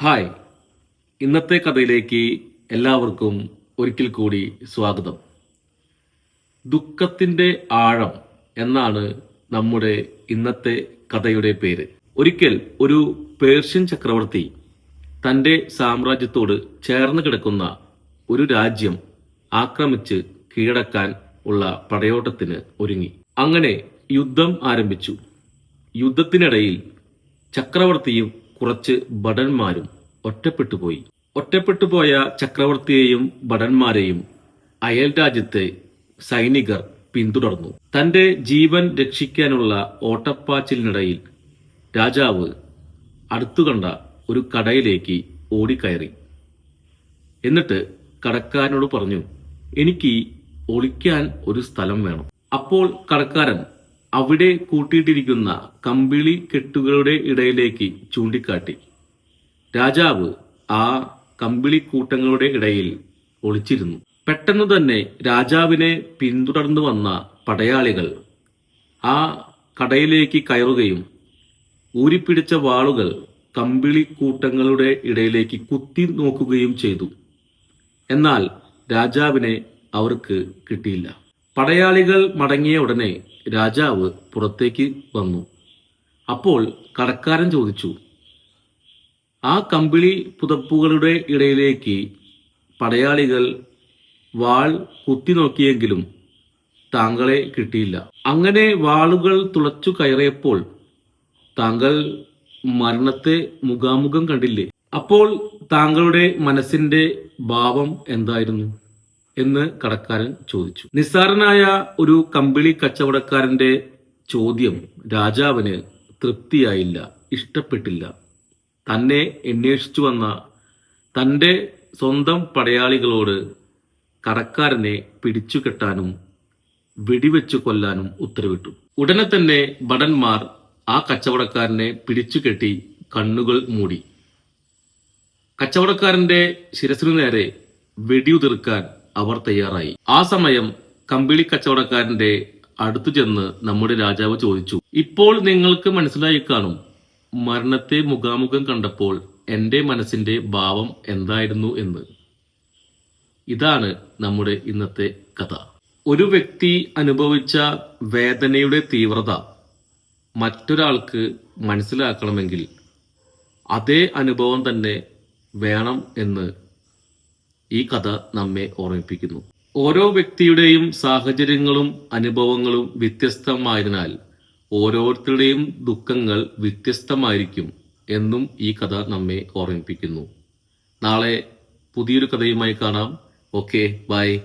Hi. ഇന്നത്തെ കഥയിലേക്ക് എല്ലാവർക്കും ഒരിക്കൽ കൂടി സ്വാഗതം. ദുഃഖത്തിന്റെ ആഴം എന്നാണ് നമ്മുടെ ഇന്നത്തെ കഥയുടെ പേര്. ഒരിക്കൽ ഒരു പേർഷ്യൻ ചക്രവർത്തി തന്റെ സാമ്രാജ്യത്തോട് ചേർന്ന് കിടക്കുന്ന ഒരു രാജ്യം ആക്രമിച്ച് കീഴടക്കാൻ ഉള്ള പടയോട്ടത്തിന് ഒരുങ്ങി. അങ്ങനെ യുദ്ധം ആരംഭിച്ചു. യുദ്ധത്തിനിടയിൽ ചക്രവർത്തിയും കുറച്ച് ഭടന്മാരും ഒറ്റപ്പെട്ടു പോയി ഒറ്റപ്പെട്ടു പോയ ചക്രവർത്തിയെയും ഭടന്മാരെയും അയൽ രാജ്യത്തെ സൈനികർ പിന്തുടർന്നു. തന്റെ ജീവൻ രക്ഷിക്കാനുള്ള ഓട്ടപ്പാച്ചിലിനിടയിൽ രാജാവ് അടുത്തുകണ്ട ഒരു കടയിലേക്ക് ഓടിക്കയറി. എന്നിട്ട് കടക്കാരനോട് പറഞ്ഞു എനിക്ക് ഒളിക്കാൻ ഒരു സ്ഥലം വേണം. അപ്പോൾ കടക്കാരൻ അവിടെ കൂട്ടിയിട്ടിരിക്കുന്ന കമ്പിളി കെട്ടുകളുടെ ഇടയിലേക്ക് ചൂണ്ടിക്കാട്ടി. രാജാവ് ആ കമ്പിളി കൂട്ടങ്ങളുടെ ഇടയിൽ ഒളിച്ചിരുന്നു. പെട്ടെന്ന് തന്നെ രാജാവിനെ പിന്തുടർന്നു വന്ന പടയാളികൾ ആ കടയിലേക്ക് കയറുകയും ഊരിപ്പിടിച്ച വാളുകൾ കമ്പിളി കൂട്ടങ്ങളുടെ ഇടയിലേക്ക് കുത്തി നോക്കുകയും ചെയ്തു. എന്നാൽ രാജാവിനെ അവർക്ക് കിട്ടിയില്ല. പടയാളികൾ മടങ്ങിയ ഉടനെ രാജാവ് പുറത്തേക്ക് വന്നു. അപ്പോൾ കടക്കാരൻ ചോദിച്ചു ആ കമ്പിളി പുതപ്പുകളുടെ ഇടയിലേക്ക് പടയാളികൾ വാൾ കുത്തി നോക്കിയെങ്കിലും താങ്കളെ കിട്ടിയില്ല. അങ്ങനെ വാളുകൾ തുളച്ചു കയറിയപ്പോൾ താങ്കൾ മരണത്തെ മുഖാമുഖം കണ്ടില്ലേ? അപ്പോൾ താങ്കളുടെ മനസ്സിന്റെ ഭാവം എന്തായിരുന്നു? എന്ന് കടക്കാരൻ ചോദിച്ചു. നിസ്സാരനായ ഒരു കമ്പിളി കച്ചവടക്കാരന്റെ ചോദ്യം രാജാവിന് തൃപ്തിയായില്ല ഇഷ്ടപ്പെട്ടില്ല. തന്നെ അന്വേഷിച്ചു വന്ന തന്റെ സ്വന്തം പടയാളികളോട് കടക്കാരനെ പിടിച്ചുകെട്ടാനും വെടിവെച്ചു കൊല്ലാനും ഉത്തരവിട്ടു. ഉടനെ തന്നെ ഭടന്മാർ ആ കച്ചവടക്കാരനെ പിടിച്ചുകെട്ടി കണ്ണുകൾ മൂടി. കച്ചവടക്കാരന്റെ ശിരസിനു നേരെ വെടിയുതിർക്കാൻ അവർ തയ്യാറായി. ആ സമയം കമ്പിളി കച്ചവടക്കാരന്റെ അടുത്തു ചെന്ന് നമ്മുടെ രാജാവ് ചോദിച്ചു ഇപ്പോൾ നിങ്ങൾക്ക് മനസ്സിലായി കാണും മരണത്തെ മുഖാമുഖം കണ്ടപ്പോൾ എന്റെ മനസ്സിന്റെ ഭാവം എന്തായിരുന്നു എന്ന്. ഇതാണ് നമ്മുടെ ഇന്നത്തെ കഥ. ഒരു വ്യക്തി അനുഭവിച്ച വേദനയുടെ തീവ്രത മറ്റൊരാൾക്ക് മനസ്സിലാക്കണമെങ്കിൽ അതേ അനുഭവം തന്നെ വേണം എന്ന് ഈ കഥ നമ്മെ ഓർമ്മിപ്പിക്കുന്നു. ഓരോ വ്യക്തിയുടെയും സാഹചര്യങ്ങളും അനുഭവങ്ങളും വ്യത്യസ്തമായതിനാൽ ഓരോരുത്തരുടെയും ദുഃഖങ്ങൾ വ്യത്യസ്തമായിരിക്കും എന്നും ഈ കഥ നമ്മെ ഓർമ്മിപ്പിക്കുന്നു. നാളെ പുതിയൊരു കഥയുമായി കാണാം. Okay bye.